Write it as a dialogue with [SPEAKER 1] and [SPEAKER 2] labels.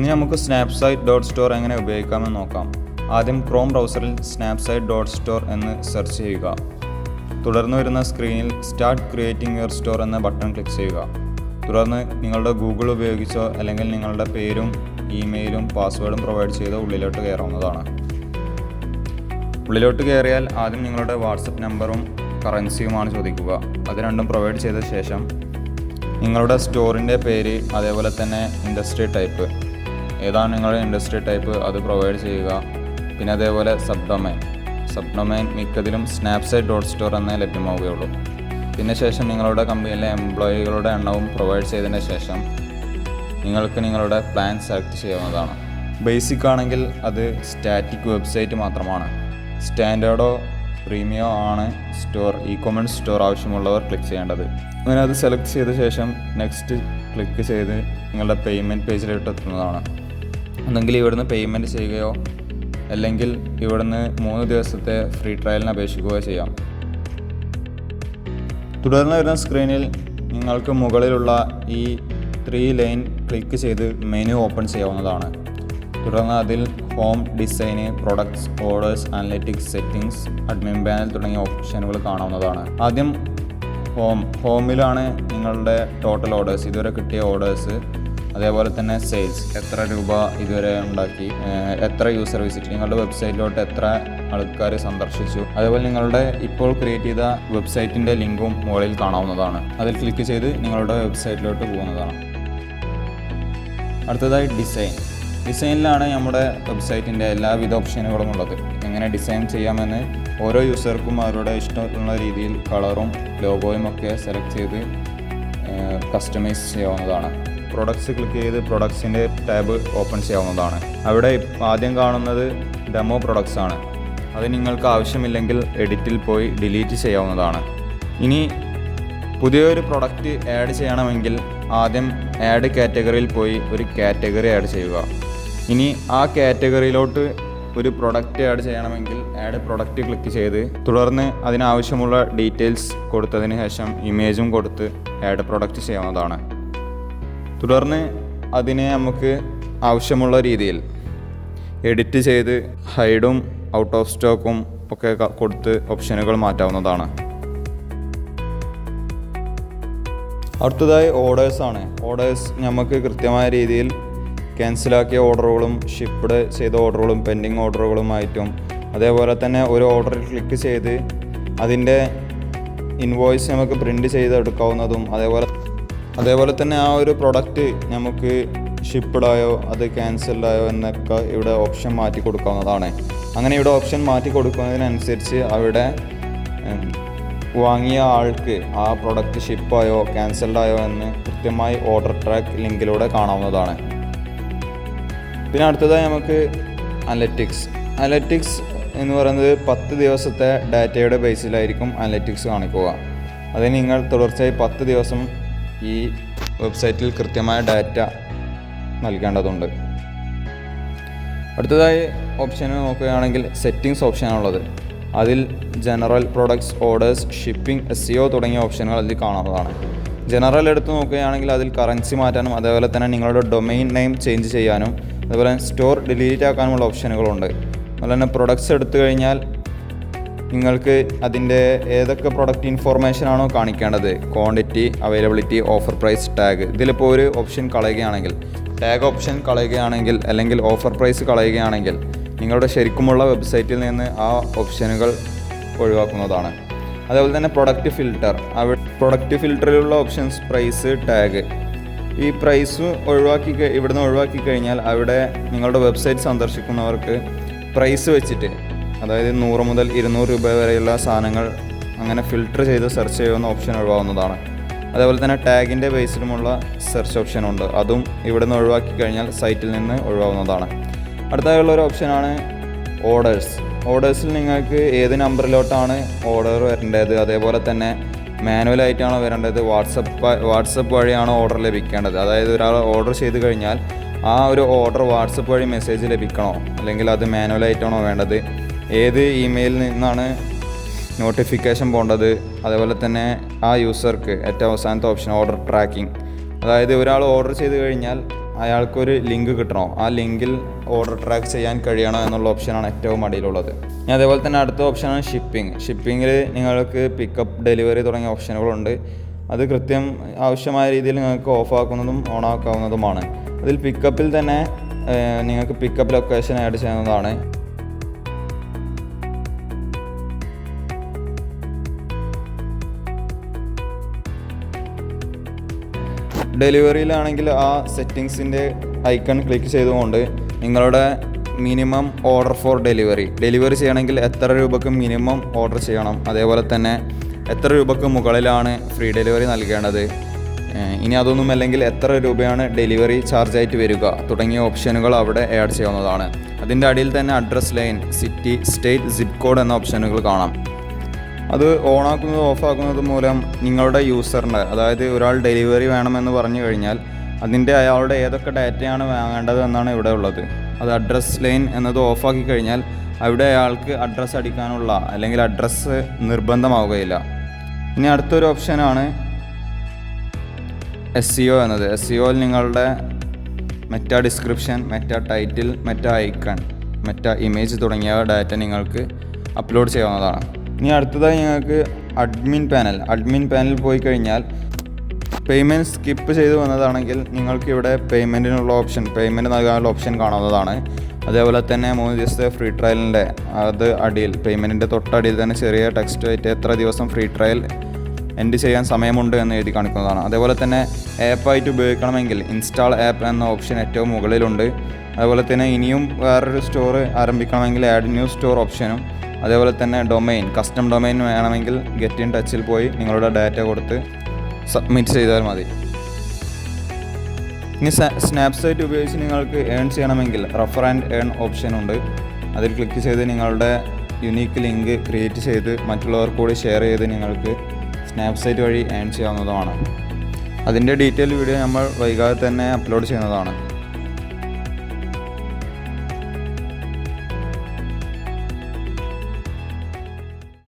[SPEAKER 1] ഇനി നമുക്ക് സ്നാപ്സൈറ്റ് dot store എങ്ങനെ ഉപയോഗിക്കാമെന്ന് നോക്കാം. ആദ്യം ക്രോം ബ്രൗസറിൽ സ്നാപ്സൈറ്റ് ഡോട്ട് സ്റ്റോർ എന്ന് സെർച്ച് ചെയ്യുക. തുടർന്ന് വരുന്ന സ്ക്രീനിൽ സ്റ്റാർട്ട് ക്രിയേറ്റിംഗ് യുവർ സ്റ്റോർ എന്ന ബട്ടൺ ക്ലിക്ക് ചെയ്യുക. തുടർന്ന് നിങ്ങളുടെ ഗൂഗിൾ ഉപയോഗിച്ചോ അല്ലെങ്കിൽ നിങ്ങളുടെ പേരും ഇമെയിലും പാസ്വേഡും പ്രൊവൈഡ് ചെയ്ത് ഉള്ളിലോട്ട് കയറാവുന്നതാണ്. ഉള്ളിലോട്ട് കയറിയാൽ ആദ്യം നിങ്ങളുടെ വാട്സപ്പ് നമ്പറും കറൻസിയുമാണ് ചോദിക്കുക. അത് രണ്ടും പ്രൊവൈഡ് ചെയ്ത ശേഷം നിങ്ങളുടെ സ്റ്റോറിന്റെ പേര് അതേപോലെ തന്നെ ഇൻഡസ്ട്രി ടൈപ്പ് ഏതാണ് നിങ്ങളുടെ ഇൻഡസ്ട്രി ടൈപ്പ് അത് പ്രൊവൈഡ് ചെയ്യുക. പിന്നെ അതേപോലെ സബ് ഡൊമൈൻ സബ് ഡൊമൈൻ മിക്കതിലും സ്നാപ്സൈറ്റ് ഡോട്ട് സ്റ്റോർ എന്നേ ലഭ്യമാവുകയുള്ളൂ. പിന്നെ ശേഷം നിങ്ങളുടെ കമ്പനിയിലെ എംപ്ലോയികളുടെ എണ്ണവും പ്രൊവൈഡ് ചെയ്തതിന് ശേഷം നിങ്ങൾക്ക് നിങ്ങളുടെ പ്ലാൻ സെലക്ട് ചെയ്യാവുന്നതാണ്. ബേസിക് ആണെങ്കിൽ അത് സ്റ്റാറ്റിക് വെബ്സൈറ്റ് മാത്രമാണ്. സ്റ്റാൻഡേർഡോ പ്രീമിയോ ആണ് സ്റ്റോർ ഇ കൊമേഴ്സ് സ്റ്റോർ ആവശ്യമുള്ളവർ ക്ലിക്ക് ചെയ്യേണ്ടത്. അങ്ങനെ അത് സെലക്ട് ചെയ്ത ശേഷം നെക്സ്റ്റ് ക്ലിക്ക് ചെയ്ത് നിങ്ങളുടെ പേയ്മെന്റ് പേജിലോട്ട് എത്തുന്നതാണ്. ഒന്നെങ്കിൽ ഇവിടുന്ന് പേയ്മെന്റ് ചെയ്യുകയോ അല്ലെങ്കിൽ ഇവിടുന്ന് മൂന്ന് ദിവസത്തെ ഫ്രീ ട്രയലിന് അപേക്ഷിക്കുകയോ ചെയ്യാം. തുടർന്ന് വരുന്ന സ്ക്രീനിൽ നിങ്ങൾക്ക് മുകളിലുള്ള ഈ ത്രീ ലൈൻ ക്ലിക്ക് ചെയ്ത് മെനു ഓപ്പൺ ചെയ്യാവുന്നതാണ്. തുടർന്ന് അതിൽ home design products orders analytics settings admin panel തുടങ്ങിയ ഓപ്ഷനുകൾ കാണാവുന്നതാണ്. ആദ്യം ഹോം ഹോമിലാണ് നിങ്ങളുടെ ടോട്ടൽ ഓർഡേഴ്സ് ഇതുവരെ കിട്ടിയ ഓർഡേഴ്സ് അതേപോലെ തന്നെ സെയിൽസ് എത്ര രൂപ ഇതുവരെ ഉണ്ടാക്കി എത്ര യൂസർ വിസിറ്റ് നിങ്ങളുടെ വെബ്സൈറ്റിലോട്ട് എത്ര ആൾക്കാർ സന്ദർശിച്ചു അതേപോലെ നിങ്ങളുടെ ഇപ്പോൾ ക്രിയേറ്റ് ചെയ്ത വെബ്സൈറ്റിന്റെ ലിങ്കും മുകളിൽ കാണാവുന്നതാണ്. അതിൽ ക്ലിക്ക് ചെയ്ത് നിങ്ങളുടെ വെബ്സൈറ്റിലോട്ട് പോകുന്നതാണ്. അടുത്തതായി ഡിസൈൻ ഡിസൈനിലാണ് നമ്മുടെ വെബ്സൈറ്റിന്റെ എല്ലാവിധ ഓപ്ഷനുകളും ഉള്ളത്. എങ്ങനെ ഡിസൈൻ ചെയ്യാമെന്ന് ഓരോ യൂസർക്കും അവരുടെ ഇഷ്ടമുള്ള രീതിയിൽ കളറും ലോഗോയും ഒക്കെ സെലക്ട് ചെയ്ത് കസ്റ്റമൈസ് ചെയ്യാവുന്നതാണ്. പ്രൊഡക്ട്സ് ക്ലിക്ക് ചെയ്ത് പ്രൊഡക്ട്സിന്റെ ടാബ് ഓപ്പൺ ചെയ്യാവുന്നതാണ്. അവിടെ ആദ്യം കാണുന്നത് ഡെമോ പ്രൊഡക്ട്സ് ആണ്. അത് നിങ്ങൾക്ക് ആവശ്യമില്ലെങ്കിൽ എഡിറ്റിൽ പോയി ഡിലീറ്റ് ചെയ്യാവുന്നതാണ്. ഇനി പുതിയൊരു പ്രൊഡക്റ്റ് ആഡ് ചെയ്യണമെങ്കിൽ ആദ്യം ആഡ് കാറ്റഗറിയിൽ പോയി ഒരു കാറ്റഗറി ആഡ് ചെയ്യുക. ഇനി ആ കാറ്റഗറിയിലോട്ട് ഒരു പ്രൊഡക്റ്റ് ആഡ് ചെയ്യണമെങ്കിൽ ആഡ് പ്രൊഡക്റ്റ് ക്ലിക്ക് ചെയ്ത് തുടർന്ന് അതിനാവശ്യമുള്ള ഡീറ്റെയിൽസ് കൊടുത്തതിന് ശേഷം ഇമേജും കൊടുത്ത് ആഡ് പ്രൊഡക്റ്റ് ചെയ്യാവുന്നതാണ്. തുടർന്ന് അതിനെ നമുക്ക് ആവശ്യമുള്ള രീതിയിൽ എഡിറ്റ് ചെയ്ത് ഹൈഡും ഔട്ട് ഓഫ് സ്റ്റോക്കും ഒക്കെ കൊടുത്ത് ഓപ്ഷനുകൾ മാറ്റാവുന്നതാണ്. അടുത്തതായി ഓർഡേഴ്സ് ആണ്. ഓർഡേഴ്സ് നമുക്ക് കൃത്യമായ രീതിയിൽ ക്യാൻസലാക്കിയ ഓർഡറുകളും ഷിപ്പ്ഡ് ചെയ്ത ഓർഡറുകളും പെൻഡിങ് ഓർഡറുകളുമായിട്ടും അതേപോലെ തന്നെ ഒരു ഓർഡർ ക്ലിക്ക് ചെയ്ത് അതിന്റെ ഇൻവോയ്സ് നമുക്ക് പ്രിന്റ് ചെയ്തെടുക്കാവുന്നതും അതേപോലെ അതേപോലെ തന്നെ ആ ഒരു പ്രൊഡക്റ്റ് നമുക്ക് ഷിപ്പ്ഡായോ അത് ക്യാൻസൽഡായോ എന്നൊക്കെ ഇവിടെ ഓപ്ഷൻ മാറ്റി കൊടുക്കാവുന്നതാണ്. അങ്ങനെ ഇവിടെ ഓപ്ഷൻ മാറ്റി കൊടുക്കുന്നതിനനുസരിച്ച് അവിടെ വാങ്ങിയ ആൾക്ക് ആ പ്രൊഡക്റ്റ് ഷിപ്പായോ ക്യാൻസൽഡായോ എന്ന് കൃത്യമായി ഓർഡർ ട്രാക്ക് ലിങ്കിലൂടെ കാണാവുന്നതാണ്. പിന്നെ അടുത്തതായി നമുക്ക് അനലറ്റിക്സ് അനലറ്റിക്സ് എന്ന് പറയുന്നത് പത്ത് ദിവസത്തെ ഡാറ്റയുടെ ബേസിലായിരിക്കും അനലറ്റിക്സ് കാണിക്കുക. അത് നിങ്ങൾ തുടർച്ചയായി പത്ത് ദിവസം ഈ വെബ്സൈറ്റിൽ കൃത്യമായ ഡാറ്റ നൽകേണ്ടതുണ്ട്. അടുത്തതായി ഓപ്ഷൻ നോക്കുകയാണെങ്കിൽ സെറ്റിംഗ്സ് ഓപ്ഷനാണുള്ളത് അതിൽ general products orders shipping S C O തുടങ്ങിയ ഓപ്ഷനുകൾ അതിൽ കാണാവുന്നതാണ് ജനറൽ എടുത്ത് നോക്കുകയാണെങ്കിൽ അതിൽ കറൻസി മാറ്റാനും അതേപോലെ തന്നെ നിങ്ങളുടെ ഡൊമൈൻ നെയിം ചേഞ്ച് ചെയ്യാനും അതുപോലെ സ്റ്റോർ ഡിലീറ്റ് ആക്കാനുമുള്ള ഓപ്ഷനുകളുണ്ട് അതുപോലെ തന്നെ പ്രൊഡക്ട്സ് എടുത്തു കഴിഞ്ഞാൽ നിങ്ങൾക്ക് അതിന്റെ ഏതൊക്കെ പ്രൊഡക്റ്റ് ഇൻഫോർമേഷൻ ആണോ കാണിക്കേണ്ടത്? Quantity availability offer price tag ഇതിലിപ്പോൾ ഒരു ഓപ്ഷൻ കളയുകയാണെങ്കിൽ ടാഗ് ഓപ്ഷൻ കളയുകയാണെങ്കിൽ അല്ലെങ്കിൽ ഓഫർ പ്രൈസ് കളയുകയാണെങ്കിൽ നിങ്ങളുടെ ശരിക്കുമുള്ള വെബ്സൈറ്റിൽ നിന്ന് ആ ഓപ്ഷനുകൾ ഒഴിവാക്കുന്നതാണ്. അതേപോലെ തന്നെ പ്രൊഡക്റ്റ് ഫിൽട്ടർ അവ പ്രൊഡക്റ്റ് ഫിൽട്ടറിലുള്ള ഓപ്ഷൻസ് പ്രൈസ് ടാഗ് ഈ പ്രൈസ് ഒഴിവാക്കി ഇവിടുന്ന് ഒഴിവാക്കി കഴിഞ്ഞാൽ അവിടെ നിങ്ങളുടെ വെബ്സൈറ്റ് സന്ദർശിക്കുന്നവർക്ക് പ്രൈസ് വെച്ചിട്ട് അതായത് നൂറ് മുതൽ ഇരുന്നൂറ് രൂപ വരെയുള്ള സാധനങ്ങൾ അങ്ങനെ ഫിൽട്ടർ ചെയ്ത് സെർച്ച് ചെയ്യുന്ന ഓപ്ഷൻ ഒഴിവാകുന്നതാണ്. അതേപോലെ തന്നെ ടാഗിന്റെ ബേസിലുമുള്ള സെർച്ച് ഓപ്ഷൻ ഉണ്ട്. അതും നിന്ന് ഒഴിവാക്കി കഴിഞ്ഞാൽ സൈറ്റിൽ നിന്ന് ഒഴിവാകുന്നതാണ്. അടുത്തായുള്ള ഒരു ഓപ്ഷനാണ് ഓർഡേഴ്സ് ഓർഡേഴ്സിൽ നിങ്ങൾക്ക് ഏത് നമ്പറിലോട്ടാണ് ഓർഡർ വരേണ്ടത്? അതേപോലെ തന്നെ മാനുവലായിട്ടാണോ വരേണ്ടത്? വാട്സപ്പ് വാട്സപ്പ് വഴിയാണോ ഓർഡർ ലഭിക്കേണ്ടത്? അതായത് ഒരാൾ ഓർഡർ ചെയ്ത് കഴിഞ്ഞാൽ ആ ഒരു ഓർഡർ വാട്സപ്പ് വഴി മെസ്സേജ് ലഭിക്കണോ? അല്ലെങ്കിൽ അത് മാനുവലായിട്ടാണോ വേണ്ടത്? ഏത് ഇമെയിലിൽ നിന്നാണ് നോട്ടിഫിക്കേഷൻ പോകേണ്ടത് അതേപോലെ തന്നെ ആ യൂസർക്ക് ഏറ്റവും അവസാനത്തെ ഓപ്ഷൻ ഓർഡർ ട്രാക്കിംഗ് അതായത് ഒരാൾ ഓർഡർ ചെയ്ത് കഴിഞ്ഞാൽ അയാൾക്കൊരു ലിങ്ക് കിട്ടണോ. ആ ലിങ്കിൽ ഓർഡർ ട്രാക്ക് ചെയ്യാൻ കഴിയണോ എന്നുള്ള ഓപ്ഷനാണ് ഏറ്റവും അടിയിലുള്ളത് ഇനി അതേപോലെ തന്നെ അടുത്ത ഓപ്ഷനാണ് ഷിപ്പിംഗ് ഷിപ്പിങ്ങിൽ നിങ്ങൾക്ക് പിക്കപ്പ് ഡെലിവറി തുടങ്ങിയ ഓപ്ഷനുകളുണ്ട് അത് കൃത്യം ആവശ്യമായ രീതിയിൽ നിങ്ങൾക്ക് ഓഫ് ആക്കുന്നതും ഓൺ ആക്കാവുന്നതുമാണ്. അതിൽ പിക്കപ്പിൽ തന്നെ നിങ്ങൾക്ക് പിക്കപ്പ് ലൊക്കേഷൻ ആഡ് ചെയ്യാവുന്നതാണ് ഡെലിവറിയിലാണെങ്കിൽ ആ സെറ്റിങ്സിന്റെ ഐക്കൺ ക്ലിക്ക് ചെയ്തുകൊണ്ട് നിങ്ങളുടെ minimum order for delivery. Delivery ചെയ്യണമെങ്കിൽ എത്ര രൂപക്ക് മിനിമം ഓർഡർ ചെയ്യണം? അതേപോലെ തന്നെ എത്ര രൂപക്ക് മുകളിലാണ് ഫ്രീ ഡെലിവറി നൽകേണ്ടത്? ഇനി അതൊന്നും അല്ലെങ്കിൽ എത്ര രൂപയാണ് ഡെലിവറി ചാർജ് ആയിട്ട് വരിക? തുടങ്ങിയ ഓപ്ഷനുകൾ അവിടെ ആഡ് ചെയ്യാവുന്നതാണ്. അതിന്റെ അടിയിൽ തന്നെ address line city state zip code എന്ന ഓപ്ഷനുകൾ കാണാം. അത് ഓണാക്കുന്നത് ഓഫാക്കുന്നത് മൂലം നിങ്ങളുടെ യൂസറിന്റെ അതായത് ഒരാൾ ഡെലിവറി വേണമെന്ന് പറഞ്ഞു കഴിഞ്ഞാൽ അതിന്റെ അയാളുടെ ഏതൊക്കെ ഡാറ്റയാണ് വാങ്ങേണ്ടത് എന്നാണ് ഇവിടെ ഉള്ളത്. അത് അഡ്രസ് ലൈൻ എന്നത് ഓഫാക്കി കഴിഞ്ഞാൽ അവിടെ അയാൾക്ക് അഡ്രസ്സ് അടിക്കാനുള്ള അല്ലെങ്കിൽ അഡ്രസ്സ് നിർബന്ധമാവുകയില്ല. ഇനി അടുത്തൊരു ഓപ്ഷനാണ് എസ് സി ഒ എന്നത്. എസ് സി ഒയിൽ നിങ്ങളുടെ meta description meta title meta icon meta image തുടങ്ങിയ ഡാറ്റ നിങ്ങൾക്ക് അപ്ലോഡ് ചെയ്യാവുന്നതാണ്. ഇനി അടുത്തതായി ഞങ്ങൾക്ക് അഡ്മിൻ പാനൽ അഡ്മിൻ പാനൽ പോയി കഴിഞ്ഞാൽ പേയ്മെന്റ് സ്കിപ്പ് ചെയ്ത് വന്നതാണെങ്കിൽ നിങ്ങൾക്ക് ഇവിടെ പേയ്മെന്റിനുള്ള ഓപ്ഷൻ പേയ്മെന്റ് നൽകാനുള്ള ഓപ്ഷൻ കാണാവുന്നതാണ്. അതേപോലെ തന്നെ മൂന്ന് ദിവസത്തെ ഫ്രീ ട്രയലിന്റെ അത് അടിയിൽ പേയ്മെന്റിന്റെ തൊട്ടടിയിൽ തന്നെ ചെറിയ ടെക്സ്റ്റ് ആയിട്ട് എത്ര ദിവസം ഫ്രീ ട്രയൽ എൻഡ് ചെയ്യാൻ സമയമുണ്ട് എന്ന് എഴുതി കാണിക്കുന്നതാണ്. അതേപോലെ തന്നെ ആപ്പായിട്ട് ഉപയോഗിക്കണമെങ്കിൽ ഇൻസ്റ്റാൾ ആപ്പ് എന്ന ഓപ്ഷൻ ഏറ്റവും മുകളിലുണ്ട്. അതുപോലെ തന്നെ ഇനിയും വേറൊരു സ്റ്റോർ ആരംഭിക്കണമെങ്കിൽ ആഡ് ന്യൂ സ്റ്റോർ ഓപ്ഷനും അതേപോലെ തന്നെ ഡൊമൈൻ കസ്റ്റം ഡൊമൈൻ വേണമെങ്കിൽ ഗെറ്റ് ഇൻ ടച്ചിൽ പോയി നിങ്ങളുടെ ഡാറ്റ കൊടുത്ത് സബ്മിറ്റ് ചെയ്താൽ മതി. ഇനി സ്നാപ്സൈറ്റ് ഉപയോഗിച്ച് നിങ്ങൾക്ക് ഏൺ ചെയ്യണമെങ്കിൽ റഫർ ആൻഡ് ഏൺ ഓപ്ഷൻ ഉണ്ട്. അതിൽ ക്ലിക്ക് ചെയ്ത് നിങ്ങളുടെ യുണീക്ക് ലിങ്ക് ക്രിയേറ്റ് ചെയ്ത് മറ്റുള്ളവർ കൂടി ഷെയർ ചെയ്ത് നിങ്ങൾക്ക് സ്നാപ്സൈറ്റ് വഴി ഏൺ ചെയ്യാവുന്നതുമാണ്. അതിന്റെ ഡീറ്റെയിൽ വീഡിയോ നമ്മൾ വൈകാതെ തന്നെ അപ്ലോഡ് ചെയ്യുന്നതാണ്.